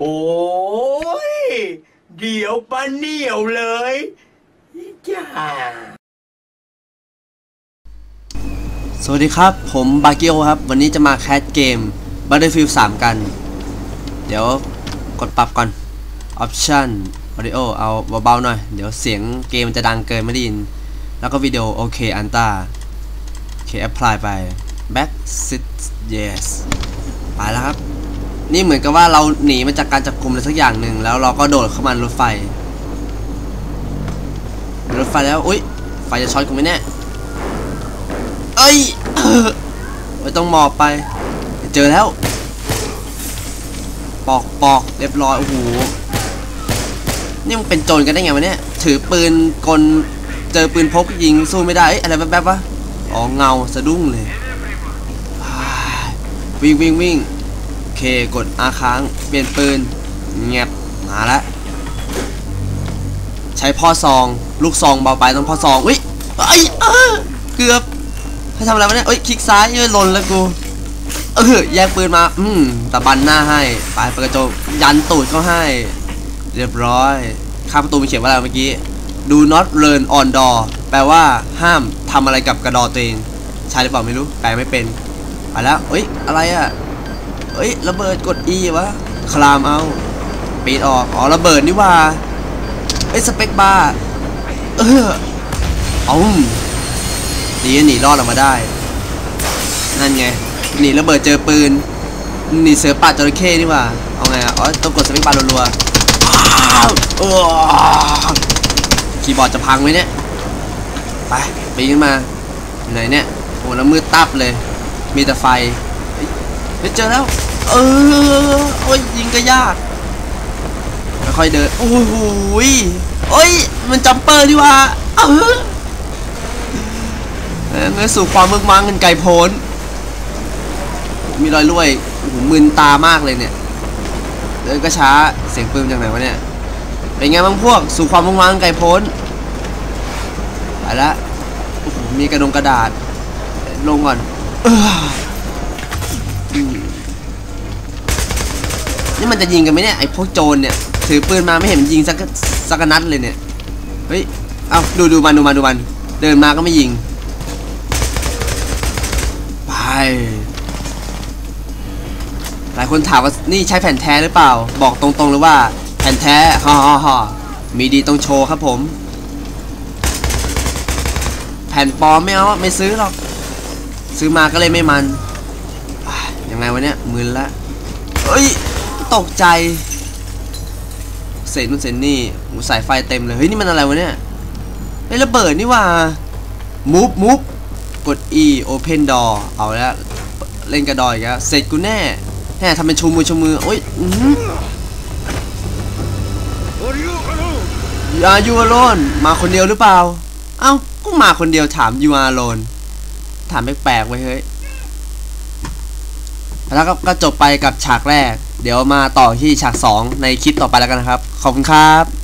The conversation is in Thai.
โอ้ย เดี๋ยวปะเหนียวเลยจ้าสวัสดีครับ ผมบาเกียวครับ วันนี้จะมาแคสเกม Battlefield 3 กัน เดี๋ยวกดปรับก่อน Option Audio เอาเบาๆหน่อย เดี๋ยวเสียงเกมมันจะดังเกินไม่ได้ยิน แล้วก็วิดีโอโอเคอันต้าโอเค apply ไป back sit yes ไปแล้วครับ นี่เหมือนกับว่าเราหนีมาจากการจับกลุ่มอะไรสักอย่างหนึ่งแล้วเราก็โดดเข้ามารถไฟ รถไฟแล้วอุ้ยไฟจะช็อตกูไหมเนี่ยเอ้ยไม่ต้องหมอบไป เจอแล้ว ปอกปอกเรียบร้อยโอ้โหนี่มันเป็นโจรกันได้ไงวะเนี่ยถือปืนกลเจอปืนพกยิงสู้ไม่ได้อะไรแป๊บๆวะอ๋อเงาสะดุ้งเลยวิ่งวิ่งวิ่ง เคกดอาค้างเปลี่ยนปืนเงียบมาแล้วใช้พ่อซอง ลูกซองเบาไปต้องพ่อซองอุ้ยไอ้ยเออเกือบให้ทำอะไรวะเนี่ยเอ้ยคลิกซ้ายเอ้ยหล่นแล้วกูเออแยกปืนมา อืมตะบันหน้าให้ไปเปิดกระจกยันตูดเขาให้ เรียบร้อยข้าประตูมีเขียนว่าอะไรเมื่อกี้ do not learn on door แปลว่าห้ามทำอะไรกับกระดอตัวเองใช่หรือเปล่าไม่รู้ แปลไม่เป็น ไปแล้วเอ้ย อะไรอะ เอ้ยระเบิดกด E วะคลามเอาปีดออกอ๋อระเบิดนี่ว่าเอ้ยสเปกบาร์เออเอาดีนะหนีรอดออกมาได้ นั่นไงหนีระเบิดเจอปืนหนีเสือป่าจระเข้นี่ว่าเอาไงอ๋อต้องกดสเปคบาร์รัวๆคีย์บอร์ดจะพังไหมเนี่ยไปปีนขึ้นมาไหนเนี่ยโอ้แล้วมืดตับเลย มีแต่ไฟเฮ้ยเฮ้ยเจอแล้ว เออโอ้ยยิงก็ยากค่อยเดินโอ้โหยโอ้ยมันจัมเปอร์ดีว่าเออเออเมื่อสู่ความมึกมังกันไกลโพ้นมีรอยลุ่ยโอ้โหมึนตามากเลยเนี่ยเดินก็ช้าเสียงปืนจากไหนวะเนี่ยเป็นไงบ้างพวก สู่ความมึกมังกันไกลโพ้นไปละมีกระดงกระดาษลงก่อนเออ นี่มันจะยิงกันไหมเนี่ยไอ้พวกโจรเนี่ยถือปืนมาไม่เห็นมันยิงสักสักนัดเลยเนี่ยเฮ้ยเอาดูดูมันดูมันดูมันเดินมาก็ไม่ยิงไปหลายคนถามว่านี่ใช้แผ่นแท้หรือเปล่า บอกตรงๆเลยว่า แผ่นแท้ฮ่าฮ่าฮ่ามีดีต้องโชว์ครับผม แผ่นปลอมไม่เอาไม่ซื้อหรอกซื้อมาก็เลยไม่มันยังไงวะเนี่ยมึนละเอ้ย ตกใจเศษนู่นเศษนี่หูสายไฟเต็มเลย เฮ้ย นี่มันอะไรวะเนี่ยเฮ้ยระเบิดนี่ว่า move move กด E open door เอาแล้วเล่นกระดอยกแล้วเสร็จกูแน่แน่ทำเป็นชูมือชูมือโอ้ยอือหือ You are you alone มาคนเดียวหรือเปล่า เอ้าก็มาคนเดียวถาม you are alone ถามแปลกๆไว้เฮ้ยแล้วก็จบไปกับฉากแรก เดี๋ยวมาต่อที่ฉาก 2 ในคลิปต่อไปแล้วกันนะครับ ขอบคุณครับ